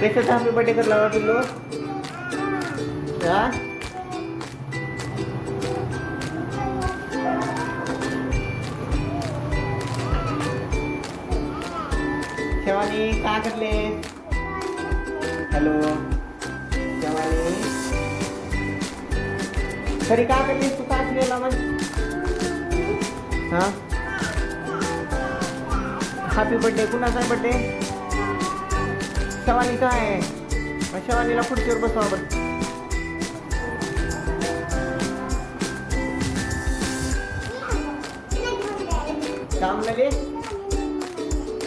कशाचा happy birthday करला बा पिल्लू. हा? शेवानी का करले? हॅलो? शेवानी? खरी का करलीस तू का केलेला मग हा? हॅपी बर्थडे कुणाचा बर्थडे शवानीचा आहे. मग शवानीला खुर्चीवर बसवा बरं. का म्हणाले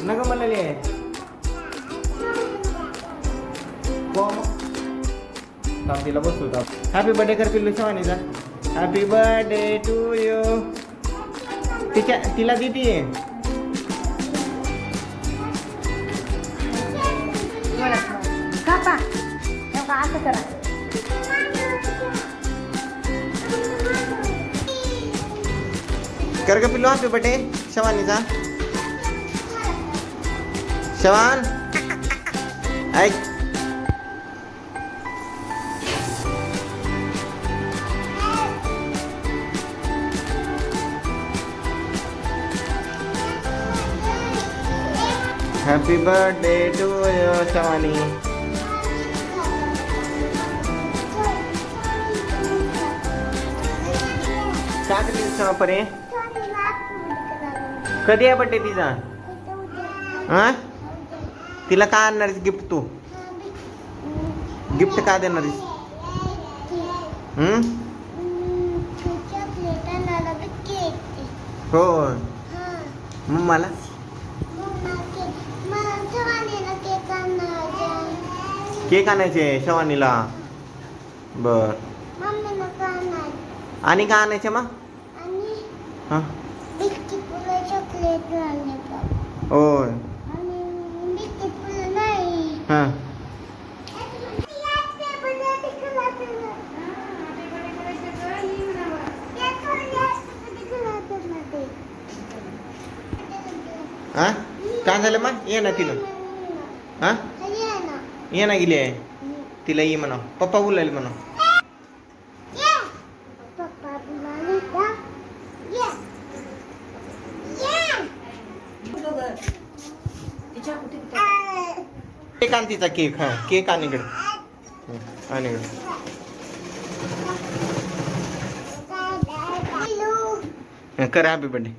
नग म्हणाले. तिला बसू हॅपी बर्थडे कर पिल्लू शवानीचा हॅपी बर्थडे टू यू तिच्या तिला दिती आहे असं करा. कर ग पिल्लू हॅपी बटे शवानीचा शवान. ऐक. Happy birthday to you Shevani का परे. कधी आहे बर्थडे तिचा? हा? तिला काय आणणार गिफ्ट तू? गिफ्ट का देणार हम्म? हो. मग मला? केक आणायचे शवानीला. बर. आणि काय आणायचे मग? हा? होय. हा. हा? काय झालं मग? ये ना तिला हा? ये ना गेली आहे. तिला ये म्हणा. पप्पा बोलायला म्हणा तिच्या कुठे केक आण तिचा केक हा केक आण इकडे. आण इकडे. कर हॅपी बर्थडे